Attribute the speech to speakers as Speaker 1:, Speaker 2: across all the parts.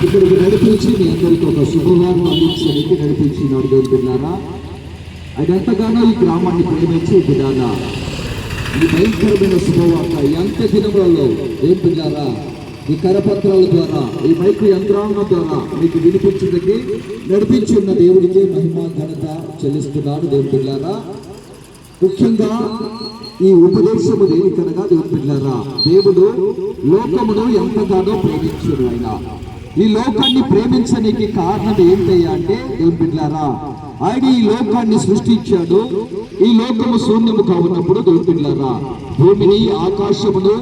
Speaker 1: ఇక్కడికి నడిపించి మీ అందరికీ ఒక శుభవార్త అందించడానికి నడిపించినాడు దేవుని బిడ్డారా? ఆయన ఎంతగానో ఈ గ్రామాన్ని ప్రేమించి బిడ్డారా? ఈ భయంకరమైన శుభవార్త ఎంత దినములలో ఏం పిల్లారా ఈ కరపత్రాల ద్వారా ఈ మైకు యంత్రాంగం ద్వారా మీకు వినిపించడానికి నడిపించి ఉన్న దేవుడికి మహిమ ఘనత చెల్లిస్తున్నాడు దేవుని పిల్లారా ముఖ్యంగా ఈ ఉపదేశము దేనికనగా దేవుని పిల్లారా దేవుడు లోకమును ఎంతగానో ప్రేమించాడు ఆయన. ఈ లోకాన్ని ప్రేమించడానికి కారణం ఏంటయ్యా అంటే దేవుని ఆయన ఈ లోకాన్ని సృష్టించాడు. ఈ లోకము శూన్యముగా ఉన్నప్పుడు దేవుని భూమిని ఆకాశమును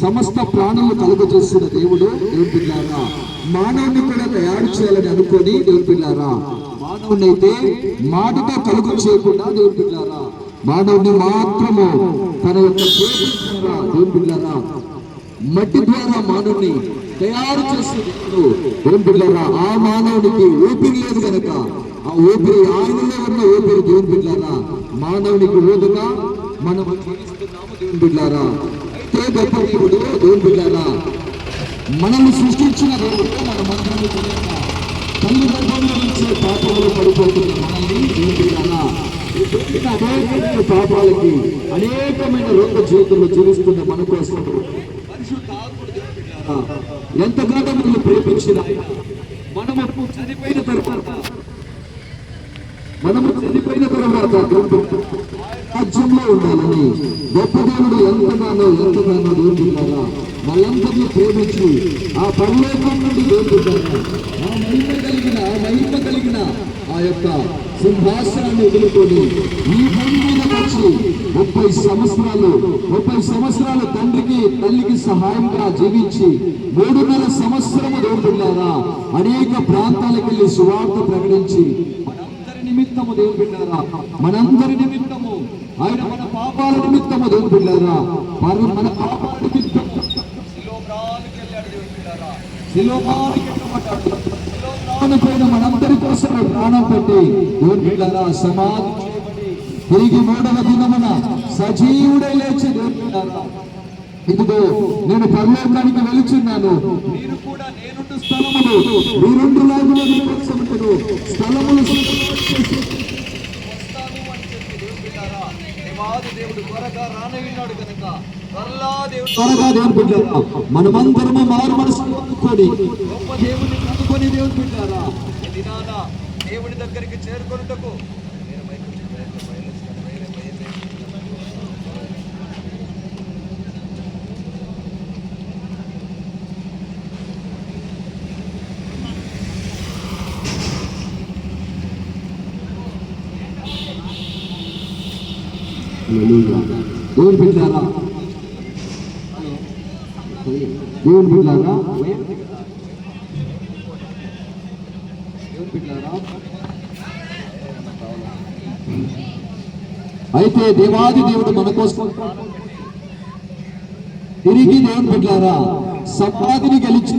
Speaker 1: సమస్త ప్రాణులు కలుగజేసిన దేవుడు దేవుని మానవుని కూడా తయారు చేయాలని అనుకొని దేవుని బిడ్డారా మానవుని అయితే మాటతో కలుగు చేయకుండా దేవుని మానవుని మాత్రము తన యొక్క దేవుని మట్టి ద్వారా మానవుని తయారు చేస్తుంది ఏం బిడ్డారా ఆ మానవుడికి ఊపిరి లేదు కనుక ఆ ఊపిరి ఆయనలో ఉన్న ఊపిరి దేవుని బిడ్డారా మానవునికి ఊదుగా మనం దేవుని బిడ్డారా అయితే గొప్ప దేవుడు దేవుని బిడ్డారా మనల్ని సృష్టించిన దేవుడు మన మంత్రాన్ని తల్లి గర్భంలో నుంచి పాపంలో పడిపోతున్న మనల్ని దేవుని బిడ్డారా పాపాలకి అనేకమైన రోగ జీవితంలో జీవిస్తున్న మన కోసం. పరిశుద్ధ ఎంతగానో మనల్ని ప్రేమించిన మనము చనిపోయిన తర్వాత మనము చనిపోయిన తర్వాత రాజ్యంలో ఉండాలని గొప్ప దేవుడు ఎంతగానో ఎంతగానో దేవుడున్నారా వాళ్ళందరినీ ప్రేమించి ఆ పరలోకం నుండి దేవుడున్నారా ఆ మహిమ కలిగిన ఆ మహిమ కలిగిన ఆ యొక్క సింహాసనాన్ని ఎదుర్కొని ఈ భూమి మీద వచ్చి ముప్పై సంవత్సరాలు ముప్పై సంవత్సరాలు తండ్రికి తల్లికి సహాయంగా జీవించి మూడున్నర సంవత్సరము దేవుడున్నారా? అనేక ప్రాంతాలకు వెళ్ళి సువార్త ప్రకటించి మనందరి నిమిత్తము దేవుడు బిడ్డారా మనందరి నిమిత్తము. ఆయన మన పాపాల నిమిత్తము దేవుడు బిడ్డారా మన పాపాల నిమిత్తం శిలోభ్రానికి వెళ్ళాడు దేవుడు బిడ్డారా. శిలోభ్రానికి వెళ్ళబడ్డాడు. మనందరి కోసం ప్రాణం పెట్టి దేవుడు సమాధి తిరిగి మూడవ దినమున సజీవుడై లేచి దేవుడు ఇదిగో నేను పరలోకానికి వెలుచున్నాను మీరు కూడా నేనుండు స్థలములు మీరుండు లాగులో స్థలములు
Speaker 2: వస్తాను అని చెప్పి దేవుడు బిడ్డారా దేవాది దేవుడు త్వరగా
Speaker 1: దేవుని బిడ్డారా మనమందరము మారు మనసు పొందుకొని
Speaker 2: గొప్ప దేవుని కనుకొని దేవుడు బిడ్డారా? దినాన దేవుని దగ్గరికి చేరుకొనుటకు
Speaker 1: దేవుని బిడ్డారా దేవుని బిడ్డారా అయితే దేవాది దేవుడు మన కోసం తిరిగి దేవుని బిడ్డారా సమాధిని గెలిచి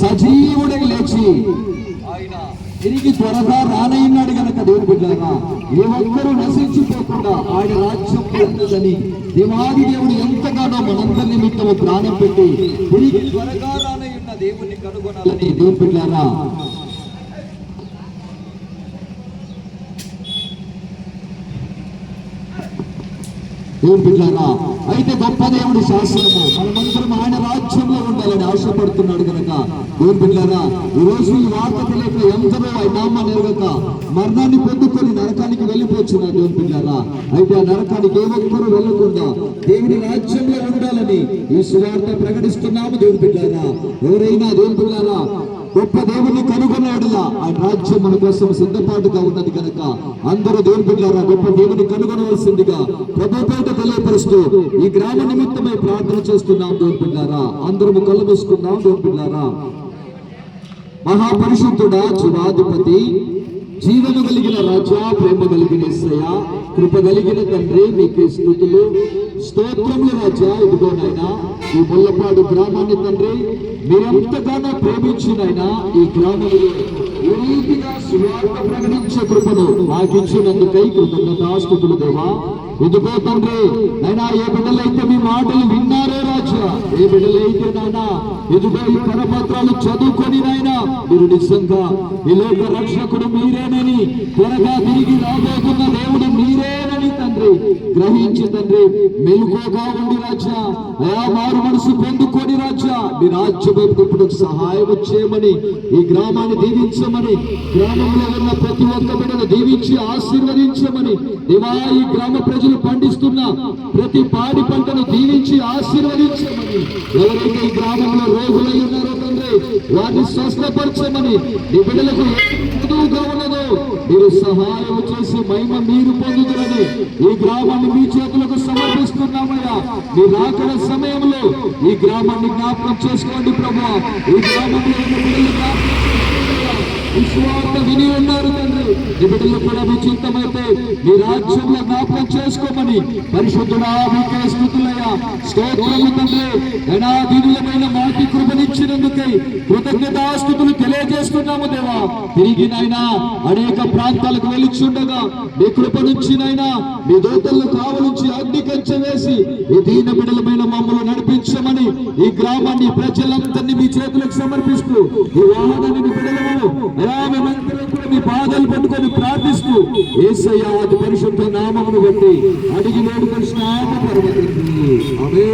Speaker 1: సజీవుడికి లేచి
Speaker 2: ఆయన
Speaker 1: తిరిగి త్వరగా రానయ్యన్నాడు గనక దేవుని బిడ్డారా ఏ ఒక్కరూ నశించిపోకుండా ఆయన రాజ్యం పొందదని దేవాది దేవుడు ఎంతగానో మనందరి నిమిత్తము ప్రాణం పెట్టి తిరిగి
Speaker 2: త్వరగా రానయ్యున్న దేవుణ్ణి కనుగొనాలని
Speaker 1: దేవుని బిడ్డారా దేవుని బిడ్డారా అయితే గొప్ప దేవుడి శాసనము. మనమందరం ఆయన రాజ్యంలో ఉండాలని ఆశపడుతున్నాడు కనుక దేవుని బిడ్డారా ఈ రోజు ఈ వార్త తెలియక ఎందరో ఆయన నామాన్ని మరణాన్ని పొందుకొని నరకానికి వెళ్ళిపోతున్నారు దేవుని బిడ్డారా. అయితే ఆ నరకానికి ఏ ఒక్కరూ వెళ్ళకుండా దేవుడి రాజ్యంలో ఉండాలని ఈ సువార్త ప్రకటిస్తున్నాము దేవుని బిడ్డారా. ఎవరైనా దేవుని బిడ్డారా గొప్ప దేవుని కనుగొన్నాడులా ఆయన రాజ్యం మన కోసం సిద్ధపాటుగా ఉన్నది కనుక అందరూ దేవుని బిడ్డారా గొప్ప దేవుని కనుగొనవలసిందిగా ప్రభుపేట తెలియపరుస్తూ ఈ గ్రామ నిమిత్తమై ప్రార్థన చేస్తున్నాం దేవుని బిడ్డారా అందరము కళ్ళు మూసుకున్నాం దేవుని బిడ్డారా మహాపరిశుద్ధుడా జీవాధిపతి జీవము కలిగిన రాజా ప్రేమ కలిగిన ఎస్సయ్య కృప కలిగిన తండ్రి మీకు స్థుతులు. స్తోత్రములు రాజా ఇదిగో నాయనా ఈ ముల్లపాడు గ్రామాన్ని తండ్రి మీరెంతగానో ప్రేమించినైనా ఈ గ్రామంలో ఈ రీతిగా సువార్త ప్రకటించే కృపను మాకిచ్చినందుకై కృతజ్ఞతాస్తుతులు దేవా. ఇదిగో తండ్రి అయినా ఏ బిడ్డలైతే మీ మాటలు విన్నారో ఏ బిడ్డలైతే నాయన ఇదిగో ఈ కరపత్రాలు చదువుకొని నాయన మీరు నిజంగా ఈ లోక రక్షకుడు మీరేనని త్వరగా తిరిగి రాబోతున్న దేవుడు గ్రహించి తండ్రి మెలుకోగా ఉండి రాజా అయా మారు మనసు పొందుకొని రాజా మీ రాజ్యం వైపు సహాయం చేయమని ఈ గ్రామాన్ని దీవించమని గ్రామంలో ఉన్న ప్రతి ఒక్క బిడ్డను దీవించి ఆశీర్వదించమని దివా ఈ గ్రామ ప్రజలు పండిస్తున్న ప్రతి పాడి పంటను దీవించి ఆశీర్వదించమని ఎవరైతే ఈ గ్రామంలో రోగులై ఉన్నారో తండ్రి వారిని స్వస్థపరచమని ఈ బిడ్డలకు చదువుగా మీరు సహాయం చేసి మహిమ మీరు పొందుతున్నది ఈ గ్రామాన్ని మీ చేతులకు సమర్పిస్తున్నామయ్యా. మీ రాకడ సమయంలో ఈ గ్రామాన్ని జ్ఞాపకం చేసుకోండి ప్రభు. ఈ గ్రామంలో ఉన్న బిడ్డలు జ్ఞాపకం చేసుకోండి. విశ్వాస విని ఉన్నారు తండ్రి. ఈ బిడ్డలు కూడా మీ చిత్తమైతే మీ రాజ్యంలో జ్ఞాపకం చేసుకోమని పరిశుద్ధుడా మీకే స్థుతులయ్యా. స్తోత్రము తండ్రి. గణాధీనులమైన మాకి కృపనిచ్చినందుకై కృతజ్ఞతాస్థుతులు తెలియజేస్తున్నాము దేవా. తిరిగి నాయనా అనేక ప్రాంతాలకు వెలుచుండగా మీ కృప నుంచి నాయనా మీ దూతలను కావలించి అగ్ని కంచె వేసి ఈ దీన బిడలమైన మమ్మల్ని నడిపించమని ఈ గ్రామాన్ని ప్రజలందరినీ మీ చేతులకు సమర్పిస్తూ ఈ వాహనాన్ని మీ మేమందరం కూడా మీ పాదాలు పట్టుకొని ప్రార్థిస్తూ ఏసయ్య అతి పరిశుద్ధ నామమును బట్టి అడిగి వేడుకొని స్నాన పర్వతం. అదే